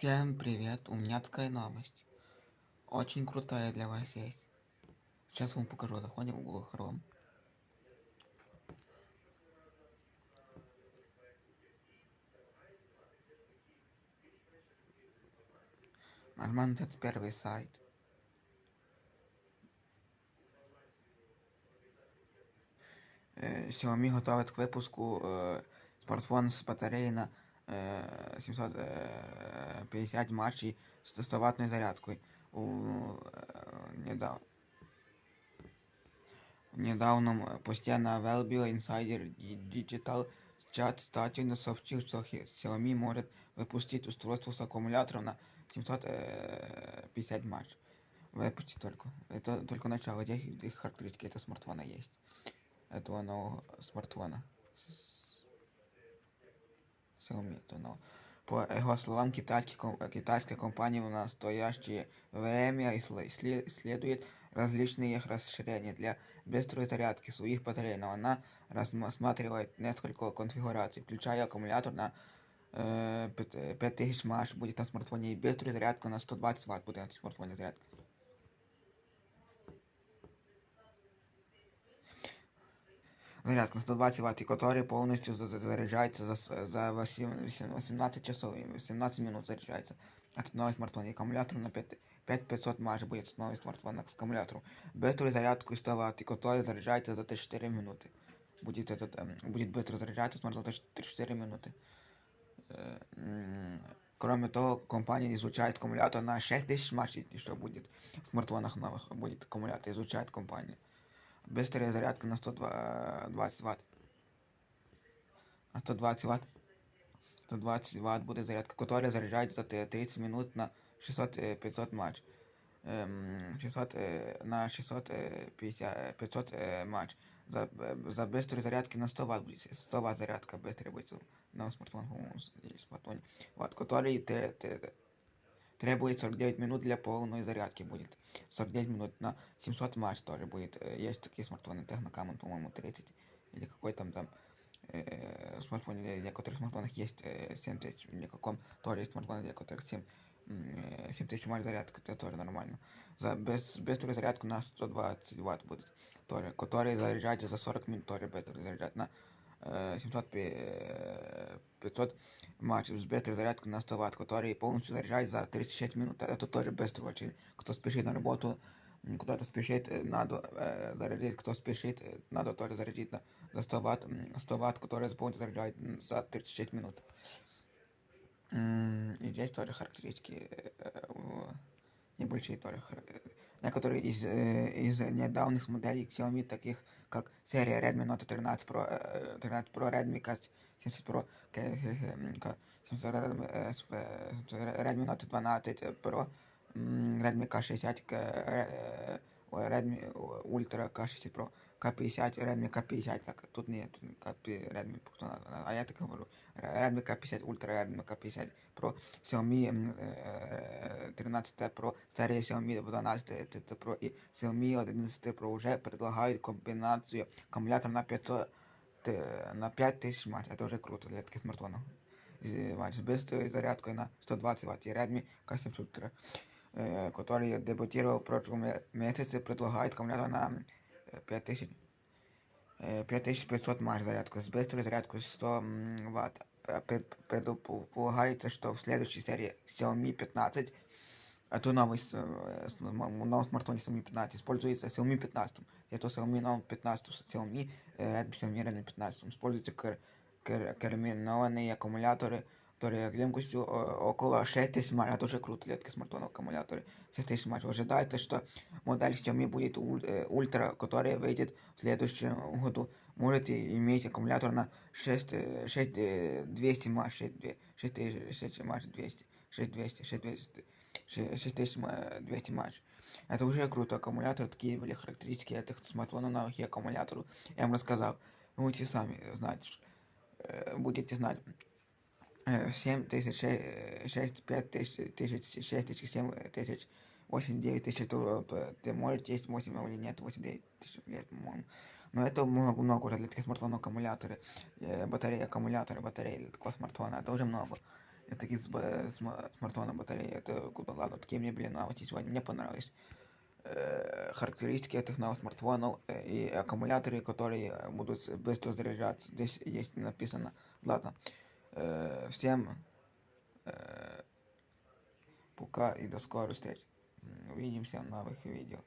Всем привет! У меня такая новость. Очень крутая для вас есть. Сейчас вам покажу. Заходим в Google Chrome. Нажимаем на этот первый сайт. Xiaomi готовить к выпуску э, смартфон с батареей на э, 750 матчей с 100 ваттной зарядкой. У, э, недав... В недавнем посте на Wellbio Insider Digital чат статью сообщил, что Xiaomi может выпустить устройство с аккумулятором на 750 матч. Выпустить только. Это только начало. Где их характеристики этого смартфона есть. Этого нового смартфона. Xiaomi это нового. По его словам, китайский, китайская компания в настоящее время исследует различные расширения для быстрой зарядки своих батарей, но она рассматривает несколько конфигураций, включая аккумулятор на э, 5000 мАч будет на смартфоне и быструю зарядку на 120 Вт будет на смартфоне зарядка. Зарядка на 120 Вт, и который полностью заряжается за, за 18 часов и 18 минут заряжается. Это новый смартфон. И аккумулятор на 5, 5500 мАч будет новый смартфон с аккумулятором. Быструю зарядку 100 Вт, и который заряжается за 4 минуты. Будет, этот, эм, будет быстро заряжаться смартфон за 4 минуты. Кроме того, компания изучает аккумулятор на 6000 мАч, что будет в смартфонах новых, будет аккумулятор, изучает компания. Быстрая зарядка на 120 Вт. На 120 Вт. 120 Вт будет зарядка, которая заряжается за 30 минут на 600-500 матч. 600, на 650, 500 матч. За, за быстрой зарядки на 100 Вт будет. 100 Вт зарядка быстрая будет на смартфон, смартфоне. Вот, который те, те, требует 49 минут для полной зарядки будет. 49 минут на 700 матч тоже будет. Есть такие смартфоны, Технокамон, по-моему, 30 или какой там там э, в смартфоне, в некоторых смартфонах есть э, 7000, в никаком тоже есть смартфоны, для которых 7 7000 мАч зарядка, это тоже нормально. За без, быструю зарядку на 120 Вт будет, тоже, который заряжается за 40 минут, тоже быстрый заряжать на э, 700 500 матч с быстрой зарядкой на 100 Вт, который полностью заряжает за 36 минут. Это тоже быстро очень. Кто спешит на работу, куда-то спешит, надо э, зарядить, кто спешит, надо тоже зарядить на, за 100 Вт, 100 Вт, который полностью заряжает за 36 минут. И здесь тоже характеристики небольшие тоже. Некоторые из, из недавних моделей Xiaomi, таких как серия Redmi Note 13 Pro, 13 Pro, Redmi K70 Pro, Redmi Note 12 Pro, Redmi K60, Redmi Ultra K60 Pro, K50, Redmi K50, так, тут нет, Redmi, а я так говорю, Redmi K50 Ultra, Redmi K50 Pro, Xiaomi 13 Pro, серия Xiaomi 12 Pro и Xiaomi 11 Pro уже предлагают комбинацию аккумулятора на 500 на 5000 мАч, это уже круто для таких смартфонов. С быстрой зарядкой на 120 Вт и Redmi K70 Ultra который дебютировал в прошлом месяце, предлагает аккумулятор на 5000 5500 мАч зарядку с быстрой зарядкой 100 Вт. Предполагается, что в следующей серии Xiaomi 15 это новый, новый смартфон Xiaomi 15 используется Xiaomi 15. Это Xiaomi новый 15 Xiaomi Redmi Xiaomi Redmi 15 используются карминованные аккумуляторы которые емкостью около 6000 мАч. Это уже круто для таких смартфонов аккумуляторы. 6000 мАч. Ожидается, что модель Xiaomi будет ультра, которая выйдет в следующем году. Может иметь аккумулятор на 6, 6200 мАч, 6000 мАч 200, 6200, 6200. 6200 матч. Это уже круто. Аккумулятор, такие были характеристики этих смартфонов новых и аккумулятору. Я вам рассказал. Вы будете сами знать, будете знать. 7 тысяч, 6, 5 тысяч, тысяч, 6 тысяч, 7 тысяч, 8, 9 тысяч, то, то ты можешь есть 8 или нет, 8, 9 тысяч лет, по-моему. Но это много, много уже для таких смартфонов аккумуляторы, батареи, аккумуляторы, батареи для такого смартфона, это уже много. Это такие с ба- сма- смартфона батареи. Это куда ладно, такие мне были новости сегодня. Мне понравились. Э, Характеристики этих новых смартфонов э, и аккумуляторы, которые э, будут с- быстро заряжаться. Здесь есть написано. Ладно. Э, Всем э, пока и до скорых встреч. М, Увидимся в новых видео.